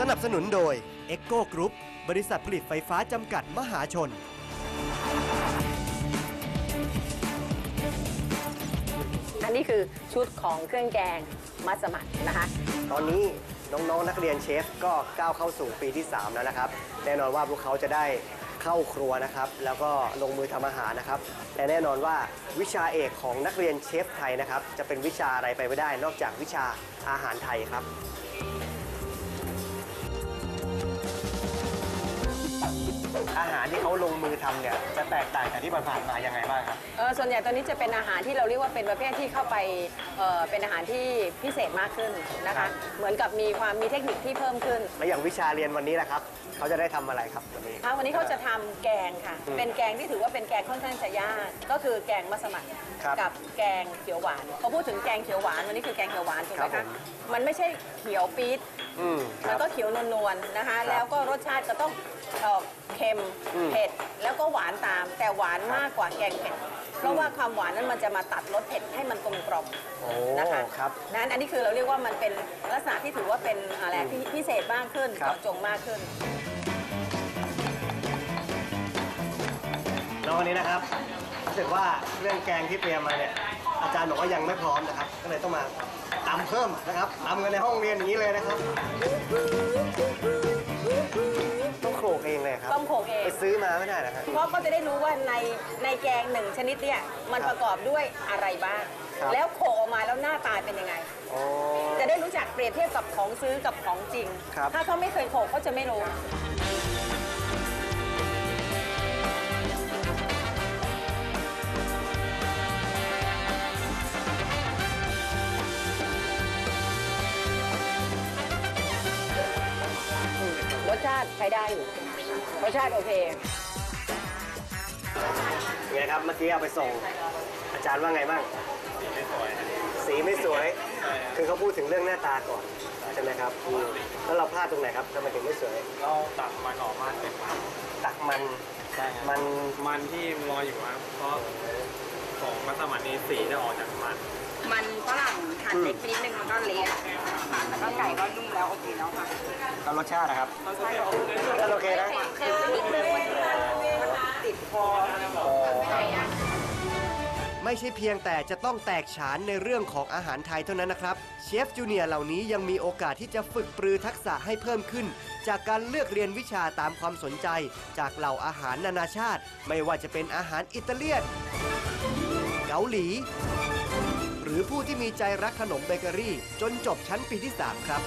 สนับสนุนโดย e c o Group บริษัทผลิตไฟฟ้าจำกัดมหาชน อันนี้คือชุดของเครื่องแกงมัสมั่นนะคะ ตอนนี้น้องๆนักเรียนเชฟก็ก้าวเข้าสู่ปีที่ 3 แล้วนะครับ แน่นอนว่าพวกเขาจะได้เข้าครัวนะครับ แล้วก็ลงมือทำอาหารนะครับ และแน่นอนว่าวิชาเอกของนักเรียนเชฟไทยนะครับ จะเป็นวิชาอะไรไปไม่ได้นอกจากวิชาอาหารไทยครับ อาหารที่เขาลงมือทำเนี่ยจะแตกต่างจากที่ผ่านๆมายังไงบ้างครับ เออส่วนใหญ่ตอนนี้จะเป็นอาหารที่เราเรียกว่าเป็นประเภทที่เข้าไปเอ่อเป็นอาหารที่พิเศษมากขึ้นนะครัคะ บ เหมือนกับมีความมีเทคนิคที่เพิ่มขึ้น และอย่างวิชาเรียนวันนี้นะครับเขาจะได้ทำอะไรครับวันนี้ทางวันนี้เขาจะทำแกงค่ะ อืมเป็นแกงที่ถือว่าเป็นแกงค่อนข้างจะยาก ก็คือแกงมัสมั่นครับกับแกงเขียวหวานพอพูดถึงแกงเขียวหวานวันนี้คือแกงเขียวหวานถูกไหมครัคะบผม มันไม่ใช่เขียวปี๊ดอืมคมัรันบ ก็เขียวนวลๆนะคะ ครับแล้วก็รสชาติก็ต้องเอ่อเค็มอืมเผ็ดแล้วก็หวานตาม แต่หวานมากกว่าแกงเผ็ดเพราะว่าความหวานนั้นมันจะมาตัดรสเผ็ดให้มันกลมกล่อมโอ้นะคะครับนั้นอันนี้คือเราเรียกว่ามันเป็นลักษณะที่ถือว่าเป็นอะไรพิพิเศษมากขึ้นครับเจาะจงมากขึ้นแล้ววันนี้นะครับรู้สึกว่าเรื่องแกงที่เตรียมมาเนี่ยอาจารย์บอกว่ายังไม่พร้อมนะครับ ก็เลยต้องมาตำเพิ่มนะครับตำกันในห้องเรียนอย่างนี้เลยนะครับต้อง โขลกเองเลยครับต้องโขลกเอง ไปซื้อมาไม่ได้นะฮะเพราะก็จะได้รู้ว่าในในแกงหนึ่งชนิดเนี่ยมันครับประกอบด้วยอะไรบ้าง ครับ แล้วโขลกออกมาแล้วหน้าตาเป็นยังไง โอ้ จะได้รู้จักเปรียบเทียบกับของซื้อกับของจริง ครับ ถ้าเขาไม่เคยโขลกเขาจะไม่รู้ ได้อยู่รสชาติโอเคเนี่ยครับเมื่อกี้เอาไปส่ง อาจารย์ว่าไงบ้าง สีไม่สวย คือเขาพูดถึงเรื่องหน้าตาก่อนใช่ไหมครับอืมแล้วเราพลาดตรงไหนครับทำไมถึงไม่สวย เราตัดมันออกมาเป็นตักมันใช่ครับมันมันที่ลอยอยู่ครับเพราะของมัสมั่นนี้สีจะออกจากมัน มันฝรั่งหั่นเล็กไปนิดนึงมันก็เละค่ะแล้วก็ไก่ก็นุ่มแล้วโอเคแล้วค่ะแล้วรสชาตินะครับรสชาติโอเครสชาติโอเคนะเค็มไปนิดนึงมันติดคอไม่ใช่เพียงแต่จะต้องแตกฉานในเรื่องของอาหารไทยเท่านั้นนะครับ เชฟจูเนียร์เหล่านี้ยังมีโอกาสที่จะฝึกปรือทักษะให้เพิ่มขึ้น จากการเลือกเรียนวิชาตามความสนใจ จากเหล่าอาหารนานาชาติ ไม่ว่าจะเป็นอาหารอิตาเลียน เกาหลีห รือผู้ที่มีใจรักขนมเบเกอรี่ จนจบชั้นปีที่ 3 ครับ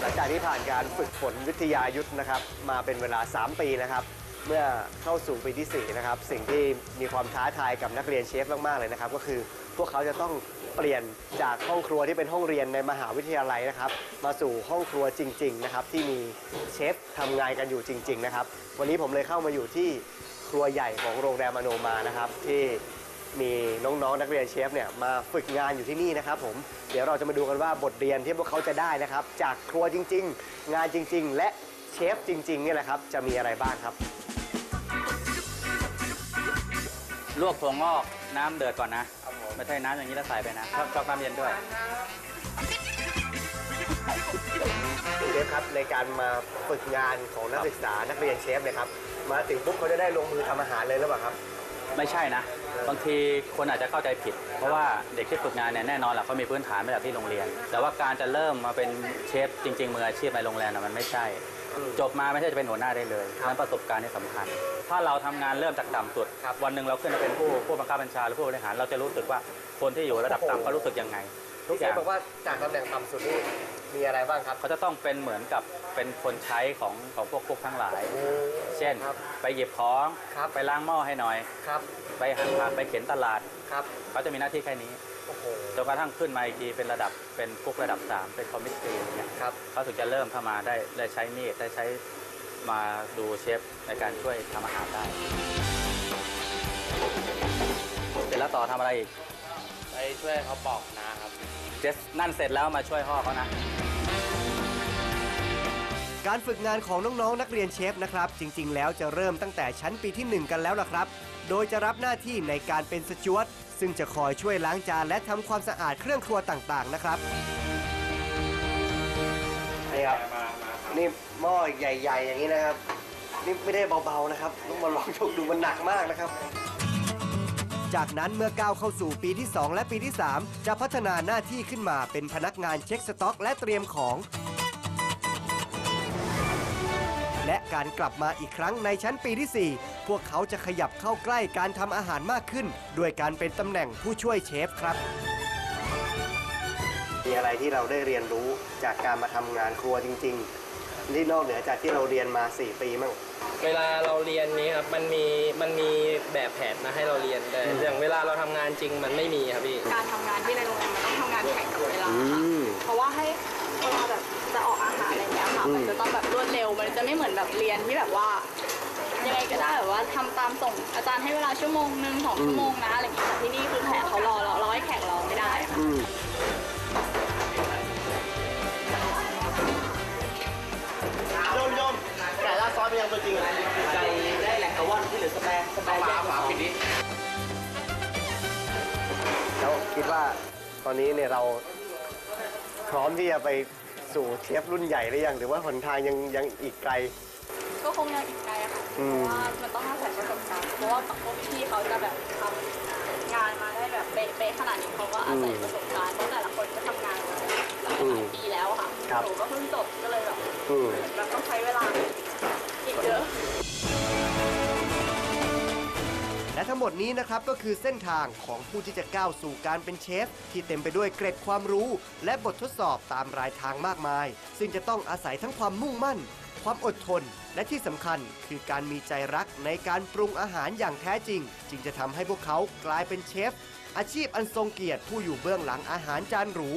หลังจากที่ผ่านการฝึกฝนวิทยายุทธนะครับ มาเป็นเวลา 3 ปีนะครับ เมื่อเข้าสู่ปีที่ 4 นะครับ สิ่งที่มีความท้าทายกับนักเรียนเชฟมาก ๆ เลยนะครับ ก็คือ วกเขาจะต้องเปลี่ยนจากห้องครัวที่เป็นห้องเรียนในมหาวิทยาลัยนะครับ มาสู่ห้องครัวจริง ๆ นะครับ ที่มีเชฟทำงานกันอยู่จริง ๆ นะครับ วันนี้ผมเลยเข้ามาอยู่ที่ครัวใหญ่ของโรงแรมอโนมานะครับ ที่มีน้องๆนักเรียนเชฟเนี่ยมาฝึกงานอยู่ที่นี่นะครับ ผมเดี๋ยวเราจะมาดูกันว่าบทเรียนที่พวกเขาจะได้นะครับ จากครัวจริง ๆ งานจริง ๆ และเชฟจริงๆเนี่ยแหละครับจะมีอะไรบ้างครับ ลวกถั่วงอกน้ำเดือดก่อนนะ ไม่ใช่น้ำอย่างนี้แล้วใส่ไปนะชอบชอบน้ำเย็นด้วยเชฟครับในการมาฝึกงานของนักศึกษานักเรียนเชฟเนี่ยครับ มาถึงปุ๊บเขาจะได้ลงมือทำอาหารเลยหรือเปล่าครับ ไม่ใช่นะ บางทีคนอาจจะเข้าใจผิด เพราะว่าเด็กที่ฝึกงานเนี่ยแน่นอนแหละเขามีพื้นฐานมาจากที่โรงเรียน แต่ว่าการจะเริ่มมาเป็นเชฟจริง ๆ มืออาชีพในโรงแรมน่ะมันไม่ใช่ จบมาไม่ใช่จะเป็นหัวหน้าได้เลยนั้นประสบการณ์นี่สำคัญ ถ้าเราทำงานเริ่มจากต่ำสุดครับวันหนึ่งเราขึ้นมาเป็นผู้ผู้บังคับบัญชาหรือผู้บริหารเราจะรู้สึกว่าคนที่อยู่ระดับต่ำเขารู้สึกยังไง ทุกเชอฟย่างบอกว่าจากตำแหน่งต่ำสุดนี่มีอะไรบ้างครับเขาจะต้องเป็นเหมือนกับเป็นคนใช้ของของพวกพวกทั้งหลายเช่น ครับไปหยิบของครับ ไปล้างหม้อให้หน่อย ครับไปหั่นผักไปเข็นตลาดครับ เขาจะมีหน้าที่แค่นี้โอ้โห จนกระทั่งขึ้นมาอีกทีเป็นระดับเป็นพวกระดับ 3 เป็นคอมมิชชั่นเนี่ยครับเขาถึงจะเริ่มเข้ามาได้ได้ใช้มีดได้ใช้มาดูเชฟในการช่วยทำอาหารได้เสร็จแล้วต่อทำอะไรอีกไปช่วยเขาปอกนะครับเจสนั่นเสร็จแล้วมาช่วยพ่อเขานะ การฝึกงานของน้องๆ นักเรียนเชฟนะครับ จริง ๆ แล้วจะเริ่มตั้งแต่ชั้นปีที่ 1 กันแล้วล่ะครับ โดยจะรับหน้าที่ในการเป็นสจวต ซึ่งจะคอยช่วยล้างจานและทำความสะอาดเครื่องครัวต่างๆนะครับนี่ครับนี่หม้อใหญ่ ๆ อย่างนี้นะครับ นี่ไม่ได้เบาๆนะครับต้องมาลองยกดูมันหนักมากนะครับ จากนั้นเมื่อก้าวเข้าสู่ปีที่ 2 และปีที่ 3 จะพัฒนาหน้าที่ขึ้นมาเป็นพนักงานเช็คสต็อก และเตรียมของ การกลับมาอีกครั้งในชั้นปีที่ 4 พวกเขาจะขยับเข้าใกล้การทำอาหารมากขึ้น ด้วยการเป็นตำแหน่งผู้ช่วยเชฟครับ มีอะไรที่เราได้เรียนรู้จากการมาทำงานครัวจริงๆที่นอกเหนือจากที่เราเรียนมา 4 ปีมั้ง เวลาเราเรียนนี้ครับมันมีมันมีแบบแผนมาให้เราเรียนแต่อย่างเวลาเราทำงานจริงมันไม่มีครับพี่ การทำงานที่ในโรงแรมมันต้องทำงานแข่งกับเวลาอืมเพราะว่าให้เวลาแบบจะออก ค่ะอืมมันจะต้องแบบรวดเร็ว มันจะไม่เหมือนแบบเรียนที่แบบว่า ยังไงก็ได้แบบว่าทำตามส่งอาจารย์ให้เวลาชั่วโมงหนึ่งสองชั่วโมงนะอะไรเงี้ยแต่ที่นี่คือแขกเขารอเราเราให้แขกรอไม่ได้ค่ะ อืมโยมโยมไก่ลาดซอสเป็นยังตัวจริงอะไก่ได้แหล่งกระว่อนที่เหลือสแปร์สแปร์ฝาฝาปิดดิแล้วคิดว่าตอนนี้เนี่ยเราพร้อมที่จะไป สู่เชฟรุ่นใหญ่หรือยัง หรือว่าหนทางยังยังอีกไกล ก็คงยังอีกไกลอะค่ะอืเพมราะว่ามันต้องอาศัยประสบการณ์เพราะว่าพวกพี่เขาจะแบบทำงานมาได้แบบเป๊ะๆขนาดนี้เขาก็อาศัยประสบการณ์เพราะแต่ละคนก็ทำงานมาหลายปีแล้วอะค่ะครับ หนูก็เพิ่งจบก็เลยแบบอืม แบบต้องใช้เวลาอีกเยอะ และทั้งหมดนี้นะครับก็คือเส้นทางของผู้ที่จะก้าวสู่การเป็นเชฟ ที่เต็มไปด้วยเกร็ดความรู้ และบททดสอบตามรายทางมากมาย ซึ่งจะต้องอาศัยทั้งความมุ่งมั่น ความอดทน และที่สำคัญคือการมีใจรักในการปรุงอาหารอย่างแท้จริง จึงจะทำให้พวกเขากลายเป็นเชฟ อาชีพอันทรงเกียรติผู้อยู่เบื้องหลังอาหารจานหรู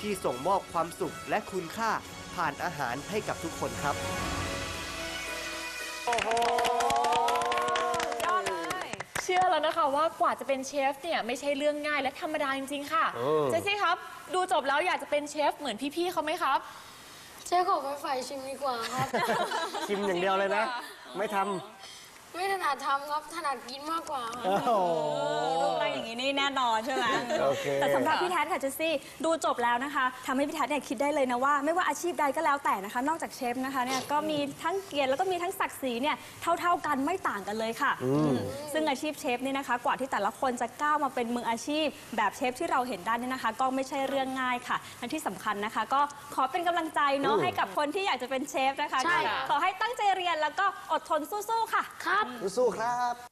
ที่ส่งมอบความสุขและคุณค่าผ่านอาหารให้กับทุกคนครับเชื่อแล้วนะคะว่ากว่าจะเป็นเชฟเนี่ยไม่ใช่เรื่องง่ายและธรรมดาจริงๆค่ะเออ เจสซี่ครับ ดูจบแล้วอยากจะเป็นเชฟเหมือนพี่ๆเขาไหมครับเจ๊ขอไฟไฟชิมดีกว่าครับ ชิมอย่างเดียวเลยนะ ไม่ท ไม่ถนัดทำครับถนัดกินมากกว่าครับำโอ้โห รูปร่างอย่างนี้นี่แน่นอนใช่ไหมโอเค แต่สำหรับพี่แท็ค่ะเจสซี่ดูจบแล้วนะคะทำให้พี่แท็เนี่ยคิดได้เลยนะว่า ไม่ว่าอาชีพใดก็แล้วแต่นะคะ นอกจากเชฟนะคะเนี่ยก็มีทั้งเกียรติแล้วก็มีทั้งศักดิ์ศรีเนี่ยเท่า ๆกันไม่ต่างกันเลยค่ะอืมซึ่งอาชีพเชฟนี่นะคะ กว่าที่แต่ละคนจะก้าวมาเป็นมืออาชีพ แบบเชฟที่เราเห็นได้เนี่ยนะคะ ก็ไม่ใช่เรื่องง่ายค่ะและที่สำคัญนะคะ ก็ขอเป็นกำลังใจเนาะให้กับคนที่อยากจะเป็นเชฟนะคะใช่ขอให้ตั้งใจเรียนแล้วก็อดทนสู้ๆค่ะ ครับสู้ๆครับ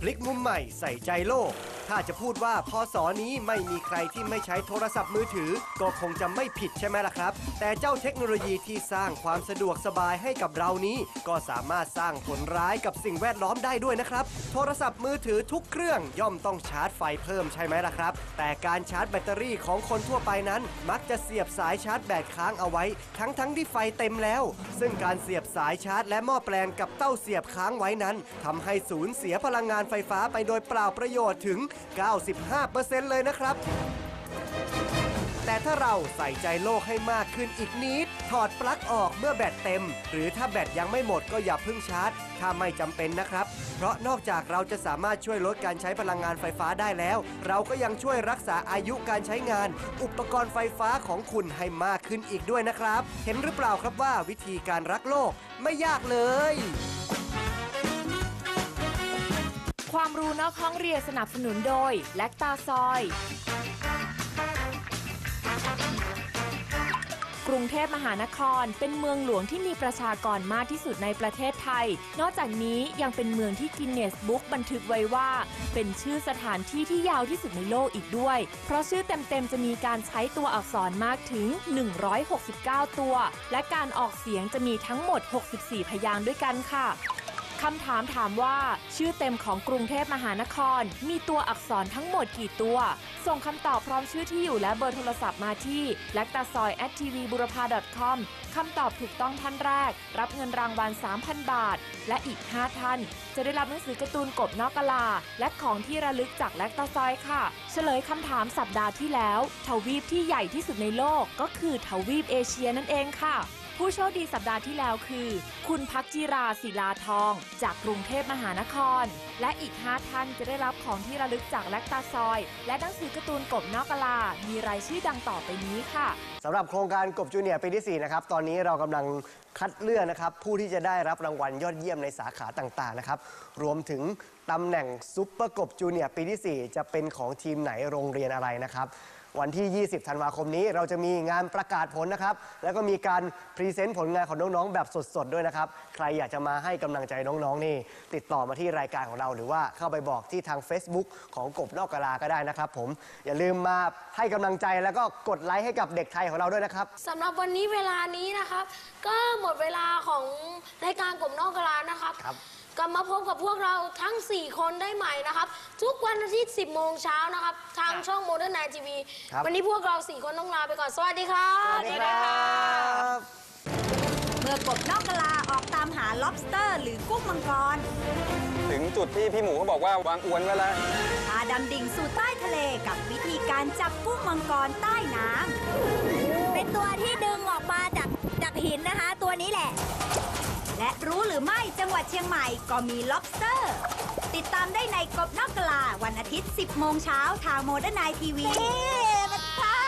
พลิกมุมใหม่ใส่ใจโลก ถ้าจะพูดว่าพอสอนี้ไม่มีใครที่ไม่ใช้โทรศัพท์มือถือ ก็คงจะไม่ผิดใช่ไหมล่ะครับ แต่เจ้าเทคโนโลยีที่สร้างความสะดวกสบายให้กับเรานี้ ก็สามารถสร้างผลร้ายกับสิ่งแวดล้อมได้ด้วยนะครับ โทรศัพท์มือถือทุกเครื่องย่อมต้องชาร์จไฟเพิ่มใช่ไหมล่ะครับ แต่การชาร์จแบตเตอรี่ของคนทั่วไปนั้น มักจะเสียบสายชาร์จแบตค้างเอาไว้ ทั้งทั้งๆที่ไฟเต็มแล้ว ซึ่งการเสียบสายชาร์จ และหม้อแปลงกับเต้าเสียบค้างไว้นั้นทำให้สูญเสียพลังงานไฟฟ้าไปโดยเปล่าประโยชน์ถึง 95%เลยนะครับ แต่ถ้าเราใส่ใจโลกให้มากขึ้นอีกนิด ถอดปลั๊กออกเมื่อแบตเต็ม หรือถ้าแบตยังไม่หมดก็อย่าเพิ่งชาร์จ ถ้าไม่จำเป็นนะครับ เพราะนอกจากเราจะสามารถช่วยลดการใช้พลังงานไฟฟ้าได้แล้ว เราก็ยังช่วยรักษาอายุการใช้งาน อุปกรณ์ไฟฟ้าของคุณให้มากขึ้นอีกด้วยนะครับ เห็นหรือเปล่าครับว่าวิธีการรักโลกไม่ยากเลย ความรู้นอกห้องเรียนสนับสนุนโดย แลคตาซอย กรุงเทพมหานครเป็นเมืองหลวงที่มีประชากรมากที่สุดในประเทศไทย นอกจากนี้ยังเป็นเมืองที่กินเนสบุ๊กบันทึกไว้ว่า เป็นชื่อสถานที่ที่ยาวที่สุดในโลกอีกด้วย เพราะชื่อเต็มๆจะมีการใช้ตัวอักษรมากถึง 169 ตัว และการออกเสียงจะมีทั้งหมด 64 พยางค์ด้วยกันค่ะ คำถามถามว่า ชื่อเต็มของกรุงเทพมหานคร มีตัวอักษรทั้งหมดกี่ตัว ส่งคำตอบพร้อมชื่อที่อยู่และเบอร์โทรศัพท์มาที่ l a c t a s o y t v b u r a p a com คำตอบถูกต้องท่านแรก รับเงินรางวัล 3,000 บาท และอีก 5 ท่าน จะได้รับหนังสือการ์ตูนกบนอกกะลา และของที่ระลึกจากแลคตาซอยค่ะ เฉลยคำถามสัปดาห์ที่แล้ว ทวีปที่ใหญ่ที่สุดในโลกก็คือทวีปเอเชียนั่นเองค่ะ ผู้โชคดีสัปดาห์ที่แล้วคือ คุณพักจิราศิลาทอง จากกรุงเทพมหานคร และอีก 5 ท่านจะได้รับของที่ระลึกจากแลคตาซอย และหนังสือการ์ตูนกบนอกกะลา มีรายชื่อดังต่อไปนี้ค่ะ สำหรับโครงการกบจูเนียร์ปีที่ 4 นะครับ ตอนนี้เรากำลังคัดเลือกนะครับ ผู้ที่จะได้รับรางวัลยอดเยี่ยมในสาขาต่างๆนะครับ รวมถึงตำแหน่งซุปเปอร์กบจูเนียร์ปีที่ 4 จะเป็นของทีมไหนโรงเรียนอะไรนะครับ วันที่ 20 ธันวาคมนี้ เราจะมีงานประกาศผลนะครับ แล้วก็มีการพรีเซนต์ผลงานของน้องๆ แบบสดๆ ด้วยนะครับ ใครอยากจะมาให้กำลังใจน้องๆ นี่ ติดต่อมาที่รายการของเรา หรือว่าเข้าไปบอกที่ทาง Facebook ของกบนอกกะลาก็ได้นะครับ ผม อย่าลืมมาให้กำลังใจแล้วก็กดไลค์ให้กับเด็กไทยของเราด้วยนะครับ สำหรับวันนี้เวลานี้นะครับ ก็หมดเวลาของรายการกบนอกกระลานะครับ ครับ กลับมาพบกับพวกเราทั้ง 4 คนได้ใหม่นะครับ ทุกวันอาทิตย์ 10 โมงเช้านะครับ ทางช่องโมเดิร์นไนทีวีครับ วันนี้พวกเรา 4 คนต้องลาไปก่อน สวัสดีครับสวัสดีครับเมื่อกบนอกกะลาออกตามหา lobster หรือกุ้งมังกร ถึงจุดที่พี่หมูเขาบอกว่าวางอวนไว้แล้ว พาดำดิ่งสู่ใต้ทะเลกับวิธีการจับกุ้งมังกรใต้น้ำ เป็นตัวที่ดึงออกมาจากจากหินนะคะ ตัวนี้แหละ และรู้หรือไม่จังหวัดเชียงใหม่ก็มี lobster ติดตามได้ในกบนอกกลาวันอาทิตย์ 10 โมงเช้าทางโมเดิร์นไนทีวีมันค่ะ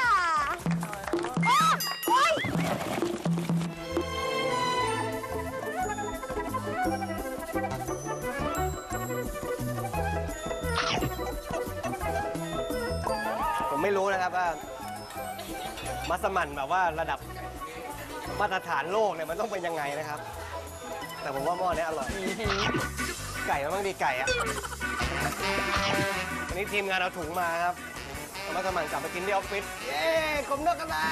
โอ๊ยผมไม่รู้นะครับว่า มัสมั่นแบบว่าระดับมาตรฐานโลกเนี่ยมันต้องเป็นยังไงนะครับ แต่ผมว่าหม้อเนี้ยอร่อย ไก่มันบ้างดีไก่อะวันนี้ทีมงานเอาถุงมาครับเอามัสมั่นกลับไปกินที่ออฟฟิศ เย้กลมนกกระลา